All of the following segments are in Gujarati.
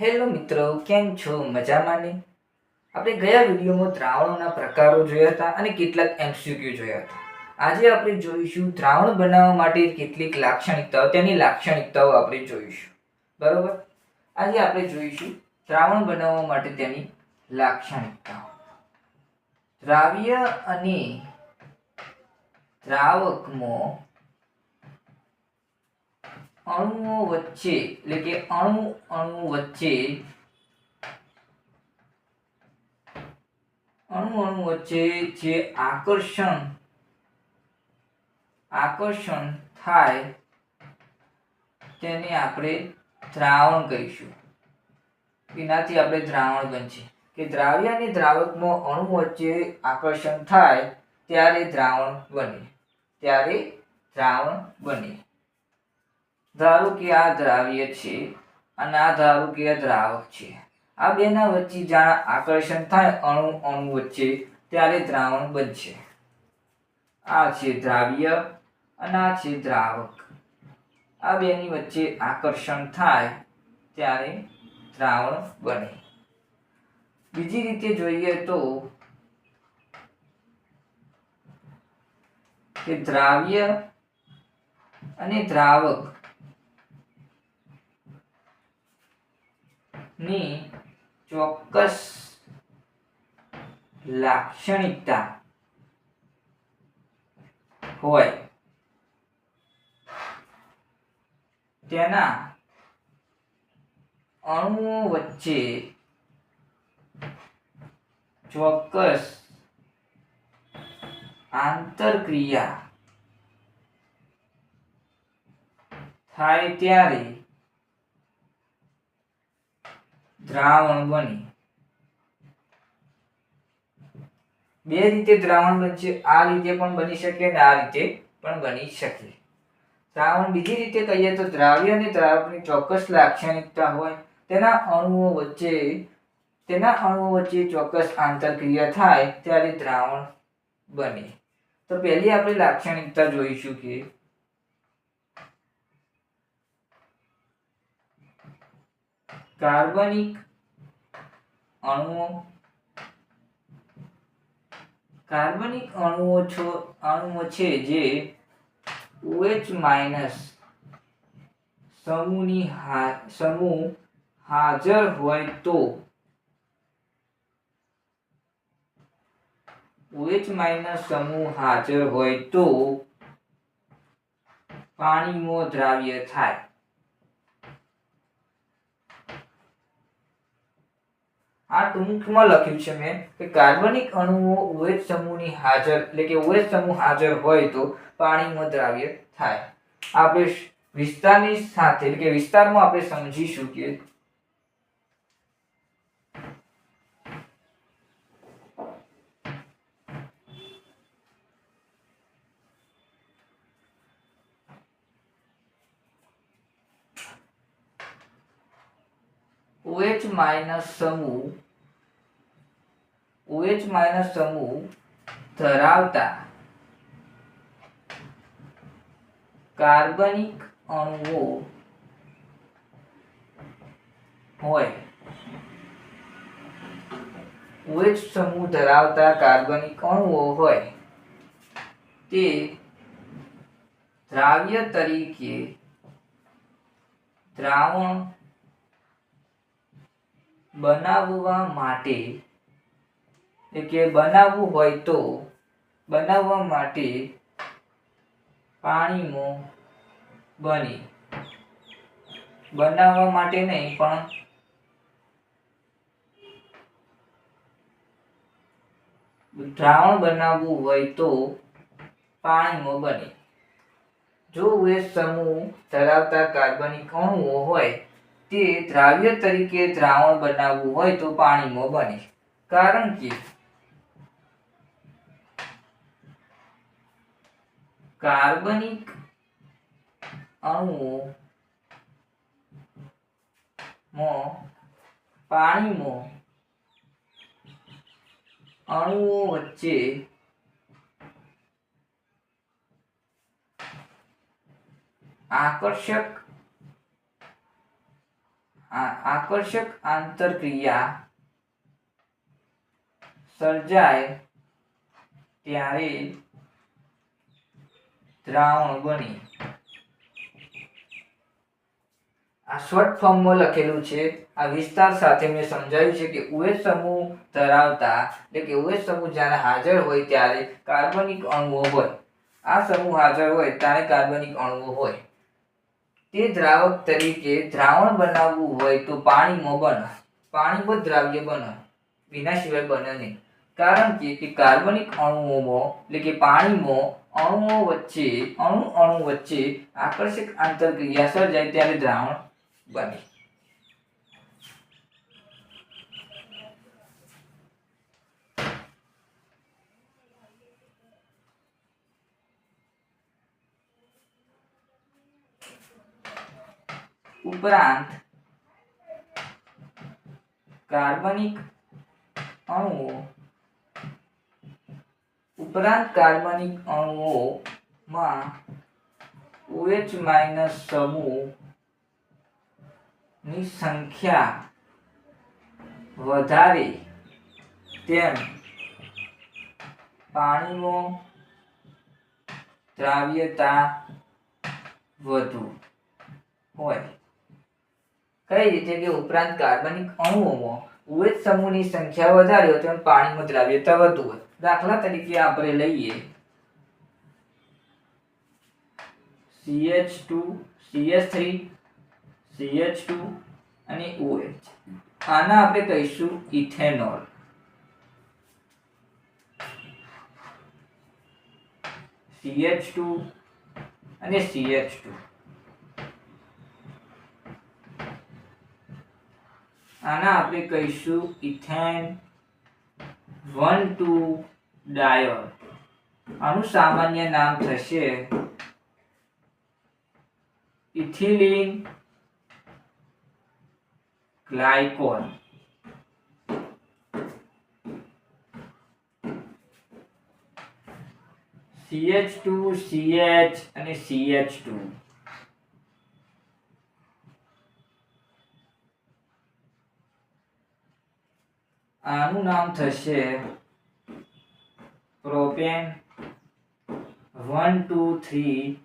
હેલો મિત્રો, કેમ છો? મજામાં ને? આપણે ગયા વિડીયોમાં દ્રાવણોના પ્રકારો જોયા હતા અને કેટલાક એમસીક્યુ જોયા હતા. આજે આપણે જોઈશું દ્રાવણ બનાવવા માટે કેટલીક લાક્ષણિકતાઓ તેની લાક્ષણિકતાઓ આપણે જોઈશું. બરોબર? આજે આપણે જોઈશું દ્રાવણ બનાવવા માટે તેની લાક્ષણિકતાઓ. દ્રાવ્ય અને દ્રાવકમાં અણુઓ વચ્ચે, એટલે કે અણુ અણુ વચ્ચે, અણુ અણુ વચ્ચે જે આકર્ષણ આકર્ષણ થાય, તેને આપણે દ્રાવણ કહીશું. એનાથી આપણે દ્રાવણ બનશે. કે દ્રાવ્ય અને દ્રાવકનો અણુ વચ્ચે આકર્ષણ થાય, ત્યારે દ્રાવણ બને. ત્યારે દ્રાવણ બને. ધારો કે આ દ્રાવ્ય છે અને આ ધારો કે આ દ્રાવક છે. આ બેના વચ્ચે જ્યાં આકર્ષણ થાય અણુ અણુ વચ્ચે, ત્યારે દ્રાવણ બનશે. આ છે દ્રાવ્ય અને આ છે દ્રાવક. આ બેની વચ્ચે આકર્ષણ થાય, ત્યારે દ્રાવણ બને. બીજી રીતે જોઈએ તો કે દ્રાવ્ય અને દ્રાવક ની ચોક્કસ લાક્ષણિકતા હોય. તેના અણુઓ વચ્ચે ચોક્કસ આંતરક્રિયા થાય ત્યારે દ્રાવણ બની. બે રીતે દ્રાવણ બનશે આ રીતે પણ બની શકે અને આ રીતે પણ બની શકે. દ્રાવણ બીજી રીતે કહીએ તો દ્રાવ્ય અને દ્રાવકની ચોક્કસ લાક્ષણિકતા હોય, તેના અણુઓ વચ્ચે, તેના અણુઓ વચ્ચે ચોક્કસ આંતરક્રિયા થાય ત્યારે દ્રાવણ બને. તો પહેલી આપણે લાક્ષણિકતા જોઈશું કે કાર્બનિક અણુઓ કાર્બનિક અણુઓ છો, અણુઓ છે જે OH માઇનસ સમૂહની સમૂહ હાજર હોય તો ઓએચ માઇનસ સમૂહ હાજર હોય તો પાણીમાં દ્રાવ્ય થાય. આ ટૂંકમાં લખ્યું છે મેં કે કાર્બનિક અણુઓ OH સમૂહની હાજર, એટલે કે OH સમૂહ હાજર હોય તો પાણીમાં દ્રાવ્ય થાય. આપણે વિસ્તારની સાથે, એટલે કે વિસ્તારમાં આપણે સમજીશું કે OH માઇનસ સમૂહ OH માઇનસ સમૂહ ધરાવતા કાર્બનિક અણુઓ હોય. OH સમૂહ ધરાવતા કાર્બનિક અણુઓ હોય તે દ્રાવ્ય તરીકે દ્રાવણ બનાવવા માટે કે બનાવવું હોય તો બનાવવા માટે પાણીમાં બની. બનાવવા માટે નહીં, પણ દ્રાવણ બનાવવું હોય તો પાણીમાં બને. જો એ સમૂહ ધરાવતા કાર્બનિક અણુઓ હોય તે દ્રાવ્ય તરીકે દ્રાવણ બનાવવું હોય તો પાણીમાં બને. કારણ કે કાર્બનિક અણુઓ માં પાણીમાં અણુઓ વચ્ચે આકર્ષક આકર્ષક આંતરક્રિયા સર્જાય ત્યારે દ્રાવણ બની. આ શોર્ટ ફોર્મમાં લખેલું છે. આ વિસ્તાર સાથે મેં સમજાવ્યું છે કે ઉએસ સમૂહ ધરાવતા એટલે કે ઉએસ સમૂહ જ્યારે હાજર હોય ત્યારે કાર્બનિક અણુઓ હોય. આ સમૂહ હાજર હોય ત્યારે કાર્બનિક અણુઓ હોય. તે દ્રાવક તરીકે દ્રાવણ બનાવવું હોય તો પાણીમાં બને. પાણીમાં દ્રાવ્ય બને. વિના સિવાય બને નહીં. કારણ કે તે કાર્બનિક અણુઓમાં, એટલે કે પાણીમાં અણુઓ વચ્ચે, અણુ અણુ વચ્ચે આકર્ષક આંતરક્રિયા સર્જાય ત્યારે દ્રાવણ બને. ઉપરાંત કાર્બનિક અણુઓ. ઉપરાંત કાર્બનિક અણુઓમાં OH માઇનસ સમૂહની સંખ્યા વધારે તેમ પાણીમાં દ્રાવ્યતા વધુ હોય. કઈ રીતે કે ઉપરાંત કાર્બનિક અણુઓમાં ઉવેજ સમૂહની સંખ્યા વધારે હોય તેમ પાણીમાં દ્રાવ્યતા વધુ હોય. દાખલા તરીકે આપણે લઈએ. CH2 CH3 CH2 અને OH આના આપણે કહીશું ઇથેનોલ. CH2 અને CH2 આના આપણે કહીશું ઇથેન વન ટુ ડાયોડ. આનું સામાન્ય નામ થશે ઇથિલિન ગ્લાયકોલ. CH2 CH અને CH2 આનું નામ થશે propane one, two, three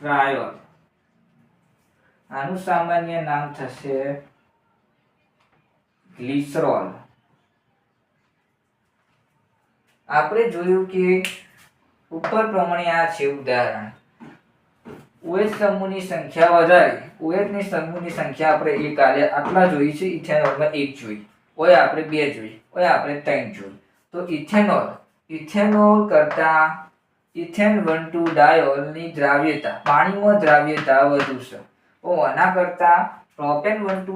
triol. આનું સામાન્ય નામ થશે ગ્લિસરોલ. આપણે જોયું કે ઉપર પ્રમાણે આ છે ઉદાહરણ. ઓએચ સમૂહની સંખ્યા વધારે ઓએચની સમૂહની સંખ્યા આપણે એક આલે, આટલા જોઈ છે ઇથેનોલમાં એક જોઈ ઓય આપણે બે જોઈ ઓય આપણે ત્રણ જોઈ તો ઇથેનોલ. ઇથેનોલ કરતા ઇથેન વન ટુ ડાયોલની દ્રાવ્યતા, પાણીમાં દ્રાવ્યતા વધુ છે ઓ, આના કરતા propane one two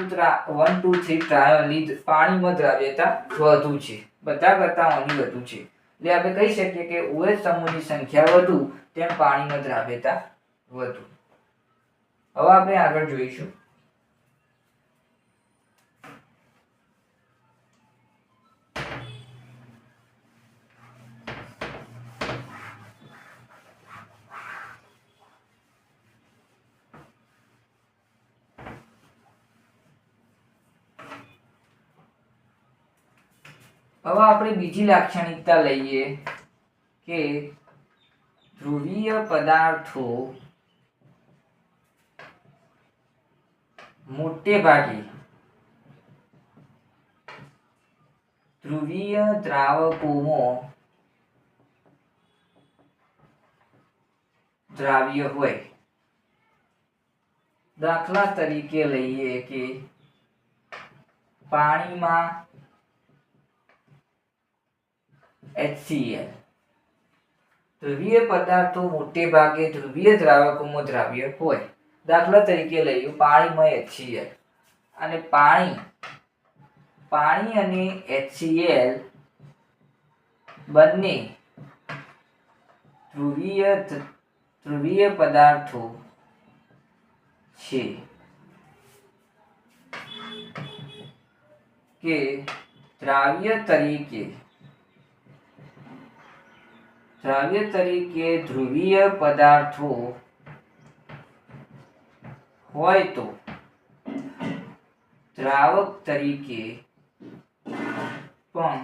one two three ટ્રાયોલની પાણીમાં દ્રાવ્યતા વધુ છે. બધા કરતા ઓની વધુ છે. એટલે આપણે કહી શકીએ કે ઓએચ સમૂહની સંખ્યા વધુ, તેમ પાણીમાં દ્રાવ્યતા વધુ. હવે આપણે આગળ જોઈશું. હવે આપણે બીજી લાક્ષણિકતા લઈએ કે ધ્રુવીય પદાર્થો મોટે ભાગે ધ્રુવીય દ્રાવકોમાં દ્રાવ્ય હોય. દાખલા તરીકે લઈએ કે પાણીમાં HCl ધ્રુવીય પદાર્થો મોટે ભાગે ધ્રુવીય દ્રાવકોમાં દ્રાવ્ય હોય. દાખલા તરીકે લઈએ, પાણીમાં HCl અને પાણી પાણી અને HCl બંને ધ્રુવીય ધ્રુવીય પદાર્થો છે. કે દ્રાવ્ય તરીકે દ્રાવ્ય તરીકે ધ્રુવીય પદાર્થો હોય તો દ્રાવક તરીકે પણ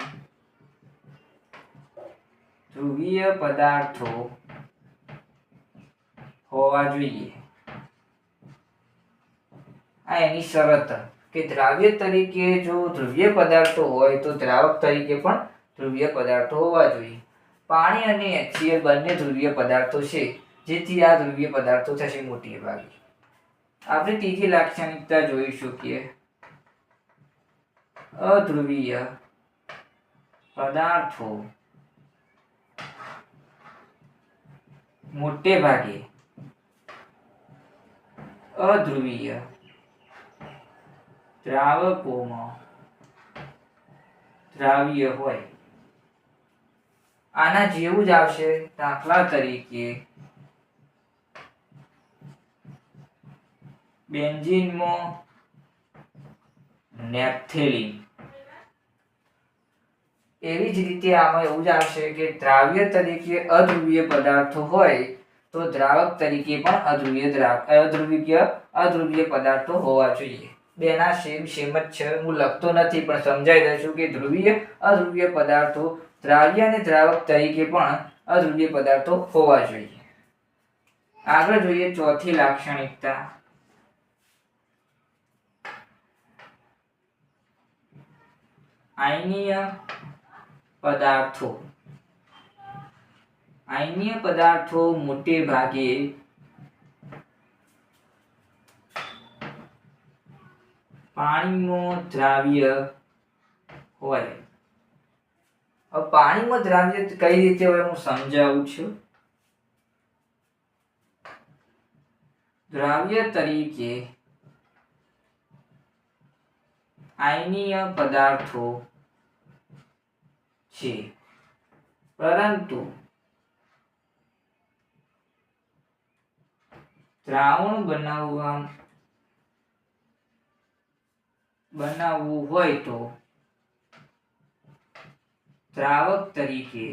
ધ્રુવીય પદાર્થો હોવા જોઈએ. આ એની શરત કે દ્રાવ્ય તરીકે જો ધ્રુવીય પદાર્થો હોય તો દ્રાવક તરીકે પણ ધ્રુવીય પદાર્થો હોવા જોઈએ. પાણી અને HCl બંને ધ્રુવીય પદાર્થો છે, જેથી આ ધ્રુવીય પદાર્થો થશે મોટી ભાગે. આપણે ત્રીજી લાક્ષણિકતા જોઈશું કે અધ્રુવીય પદાર્થો મોટે ભાગે અધ્રુવીય દ્રાવકોમાં દ્રાવ્ય હોય. આના જેવું જ આવશે દાખલા તરીકે. બેન્ઝિનમાં નેપ્થેલિન. એવી જ રીતે આમાં એવું જ આવશે કે દ્રાવ્ય તરીકે અધ્રુવીય પદાર્થો હોય તો દ્રાવક તરીકે પણ અધ્રુવીય અધ્રુવીય અધ્રુવીય પદાર્થો હોવા જોઈએ. બેના સેમ સેમ જ છે. હું લખતો નથી, પણ સમજાઈ દઉં છું કે ધ્રુવીય, અધ્રુવીય પદાર્થો દ્રાવ્ય અને દ્રાવક તરીકે પણ અધ્રુવીય પદાર્થો હોવા જોઈએ. આગળ જોઈએ ચોથી લાક્ષણિકતા. આયનીય પદાર્થો. આયનીય પદાર્થો મોટે ભાગે પાણીમાં દ્રાવ્ય હોય. હવે પાણીમાં દ્રાવ્ય કઈ રીતે હોય હું સમજાવું છું? દ્રાવ્ય તરીકે આયનીય પદાર્થો છે. પરંતુ દ્રાવણ બનાવવા બનાવવું હોય તો દ્રાવક તરીકે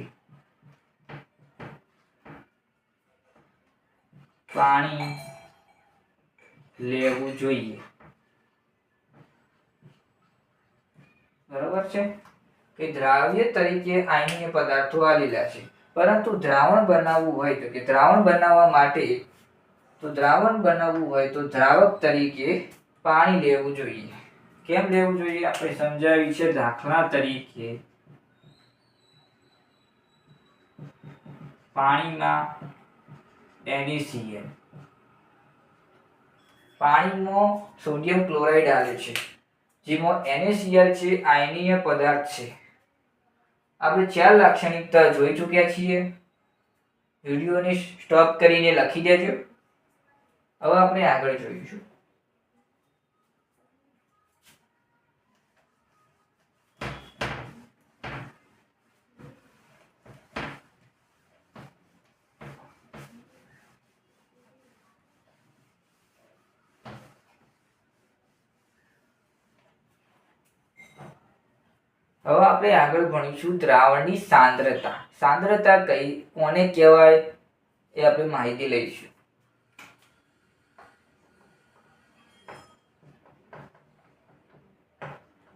પાણી લેવું જોઈએ. બરોબર છે? કે દ્રાવ્ય તરીકે આયનીય પદાર્થો આલેલા છે. પરંતુ દ્રાવણ બનાવવું હોય તો કે દ્રાવણ બનાવવા માટે તો દ્રાવણ બનાવવું હોય તો દ્રાવક તરીકે પાણી લેવું જોઈએ. કેમ લેવું જોઈએ? આપણે સમજાવી છે દાખલા તરીકે. પાણીમાં NaCl પાણીમાં સોડિયમ ક્લોરાઇડ આવે છે, જેમાં NaCl છે, આયનીય પદાર્થ છે. આપણે ચાર લાક્ષણિકતા જોઈ ચૂક્યા છીએ. વિડીયોને સ્ટોપ કરીને લખી દેજો. હવે આપણે આગળ જોઈશું. હવે આપણે આગળ ભણીશું દ્રાવણની સાંદ્રતા. સાંદ્રતા કઈ, કોને કહેવાય એ આપણે માહિતી લઈશું.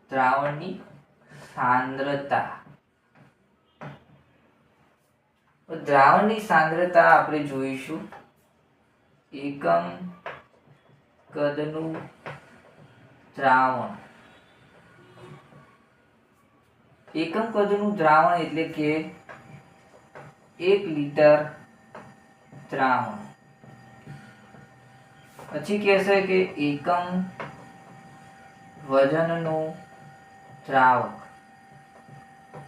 દ્રાવણની સાંદ્રતા. દ્રાવણની સાંદ્રતા આપણે જોઈશું. એકમ કદનું દ્રાવણ. એકમ કદનું દ્રાવણ એટલે કે એક લીટર દ્રાવણ. પછી કહેશે કે એકમ વજનનું દ્રાવક.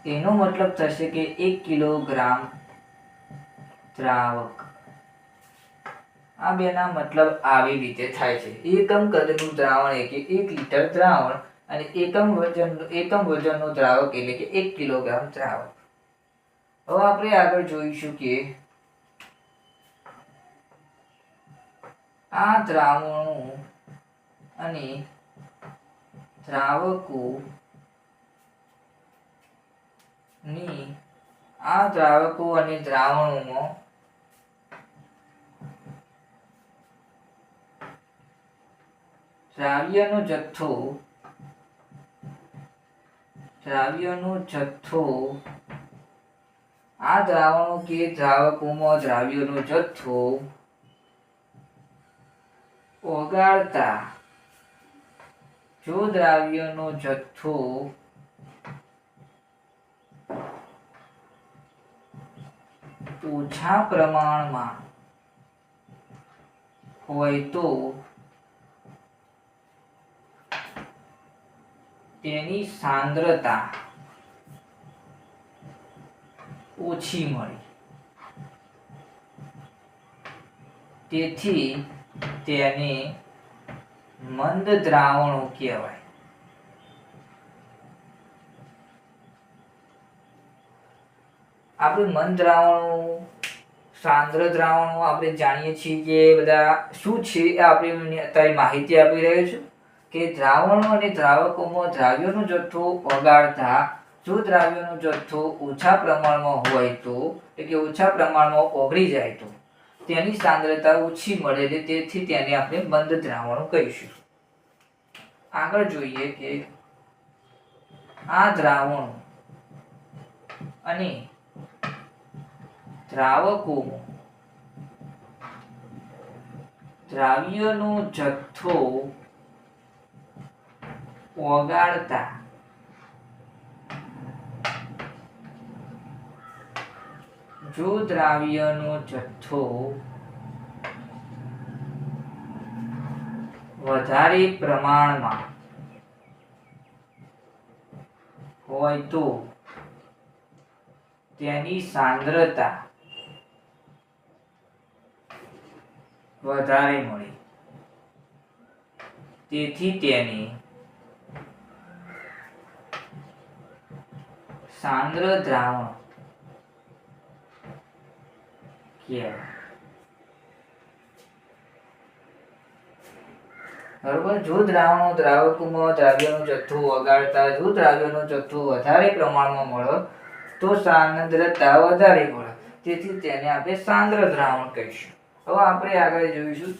એનો મતલબ થશે કે એક કિલોગ્રામ દ્રાવક. આ બેના મતલબ આવી રીતે થાય છે. એકમ કદનું દ્રાવણ એટલે એક લીટર દ્રાવણ. અને એકમ વજન એકમ વજનનું દ્રાવક એટલે કે એક કિલોગ્રામ દ્રાવક. હવે આપણે આગળ જોઈશું કે આ દ્રાવણો અને દ્રાવકો ની આ દ્રાવકો અને દ્રાવણોમાં દ્રાવ્યનો જથ્થો દ્રાવ્યનો જથ્થો. આ દ્રાવણો કે દ્રાવકોમાં દ્રાવ્યનો જથ્થો ઓગાળતા. જો દ્રાવ્યનો જથ્થો ઓછા પ્રમાણમાં હોય તો તેની સાંદ્રતા ઓછી મળી. તેથી તેને મંદ દ્રાવણો કહેવાય. આપણે મંદ દ્રાવણો, સાંદ્ર દ્રાવણો આપણે જાણીએ છીએ કે બધા શું છે એ આપણે અત્યારે માહિતી આપી રહ્યો છું કે દ્રાવણો અને દ્રાવકોમાં દ્રાવ્યનો જથ્થો ઓગાળતા, જો દ્રાવ્યોનો જથ્થો ઓછા પ્રમાણમાં હોય તો એટલે કે ઓછા પ્રમાણમાં ઓગળી જાય તો, તેની સાંદ્રતા ઓછી મળે છે તેથી તેને આપણે બંધ દ્રાવણો કહીશું. આગળ જોઈએ કે આ દ્રાવણો અને દ્રાવકો દ્રાવ્યનો જથ્થો ઓગાળતા. જો દ્રાવ્યનો જથ્થો વધારે પ્રમાણમાં હોય તો તેની સાંદ્રતા વધારે મળે. તેથી તેને સાંદ્ર દ્રાવણ બરોબર? જો દ્રાવણો દ્રાવકમાં દ્રાવ્યનો જથ્થો વગાડતા જો દ્રાવ્યનો જથ્થો વધારે પ્રમાણમાં મળે, તો સાંદ્રતા વધારે મળે. તેથી તેને આપણે સાંદ્ર દ્રાવણ કહીશું. હવે આપણે આગળ જોઈશું.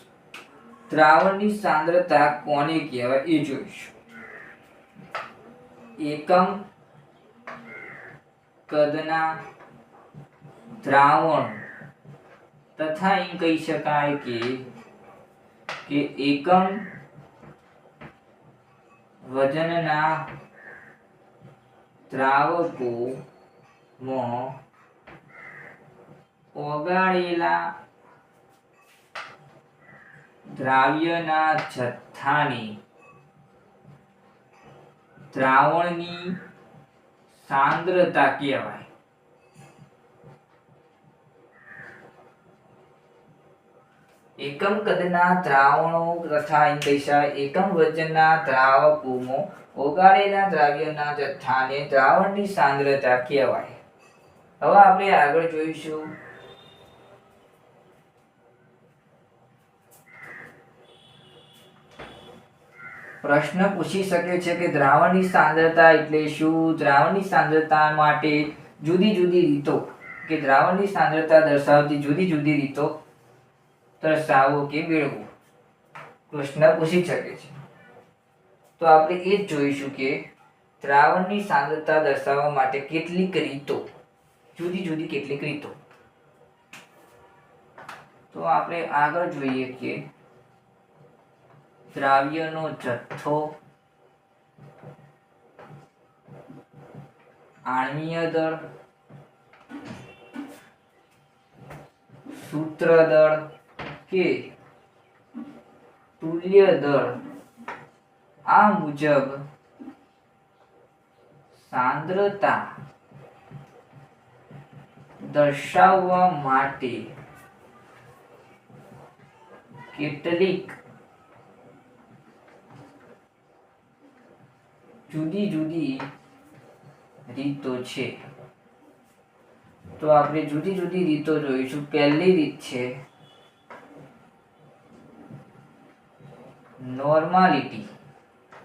દ્રાવણની સાંદ્રતા કોને કહેવાય એ જોઈશું. એકમ કદના દ્રાવણ. તથા એમ કહી શકાય કે કે એકમ વજનના દ્રાવકોમાં ઓગાળેલા દ્રાવ્યના જથ્થાને દ્રાવણની સાંદ્રતા કહેવાય. એકમ કદના દ્રાવણો તથા એમ એકમ વજનના દ્રાવકોમો ઓગાળેલા દ્રાવ્યના જથ્થાને દ્રાવણની સાંદ્રતા કહેવાય. હવે આપણે આગળ જોઈશું. પ્રશ્ન પૂછી શકે છે કે દ્રાવણની સાંદ્રતા એટલે શું? દ્રાવણની સાંદ્રતા માટે જુદી જુદી રીતો. કે દ્રાવણની સાંદ્રતા દર્શાવતી જુદી જુદી રીતો દર્શાવો કે મેળવો. પ્રશ્ન પૂછી શકે છે. તો આપણે એ જ જોઈશું કે દ્રાવણની સાંદ્રતા દર્શાવવા માટે કેટલીક રીતો. જુદી જુદી કેટલીક રીતો. તો આપણે આગળ જોઈએ કે દ્રાવ્યનો જથ્થો આણ્વીય દળ, સૂત્ર દળ કે તુલ્ય દળ. આ મુજબ સાંદ્રતા દર્શાવવા માટે કેટલીક જુદી જુદી રીતો છે. તો આપણે જુદી જુદી રીતો જોઈશું. પહેલી રીત છે નોર્માલિટી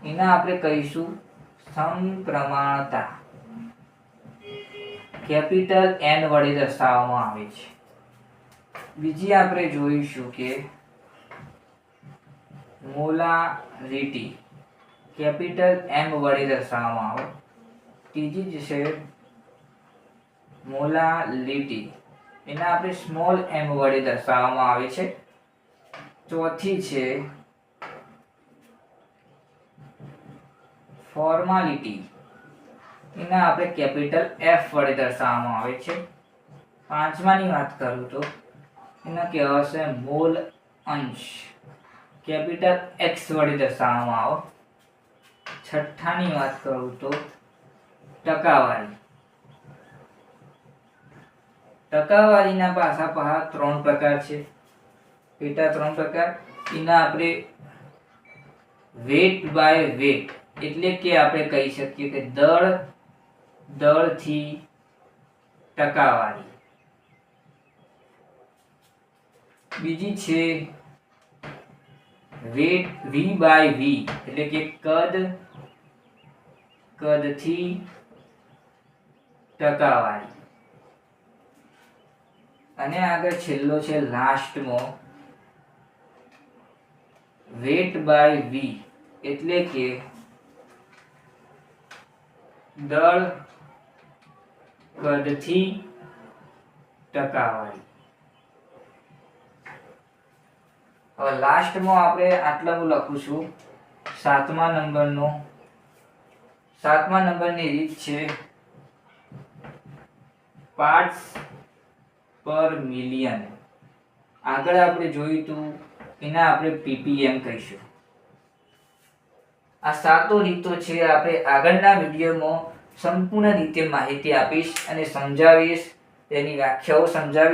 એના આપણે કહીશું સમપ્રમાણતા. કેપિટલ એન વડે દર્શાવવામાં આવે છે. બીજી આપણે જોઈશું કે મોલારિટી કેપિટલ એમ વડે દર્શાવવામાં આવે. ત્રીજી જે છે મોલાલિટી. એને આપણે સ્મોલ એમ વડે દર્શાવવામાં આવે છે. ચોથી છે ફોર્માલિટી. એને આપણે કેપિટલ એફ વડે દર્શાવવામાં આવે છે. પાંચમાની વાત કરું તો, એને કહેવાશે મોલ અંશ. કેપિટલ એક્સ વડે દર્શાવવામાં આવે. છઠ્ઠાની વાત કરું તો ટકાવારી. ટકાવારીના પાસા પાસા ત્રણ પ્રકાર છે. પેટા ત્રણ પ્રકાર? એના આપણે વેટ બાય વેટ એટલે કે આપણે કહી શકીએ કે દળ, દળથી ટકાવારી. બીજી છે વેટ વી બાય વી એટલે કે કદ કદથી ટકાવારી. અને આગળ છેલ્લો છે લાસ્ટમો. વેટ બાય વી એટલે કે દળ કદથી ટકાવારી. હવે લાસ્ટમાં આપણે આટલા હું લખું છું. સાતમા નંબરનો સાતમા નંબરની રીત છે. પાર્ટ્સ પર મિલિયન. આગળ આપણે જોયું હતું એને આપણે પીપીએમ કહીશું. આ સાતો રીતો છે, આપણે આગળના વિડીયોમાં સંપૂર્ણ રીતે માહિતી આપીશ અને સમજાવીશ. તેની વ્યાખ્યાઓ સમજાવીશ.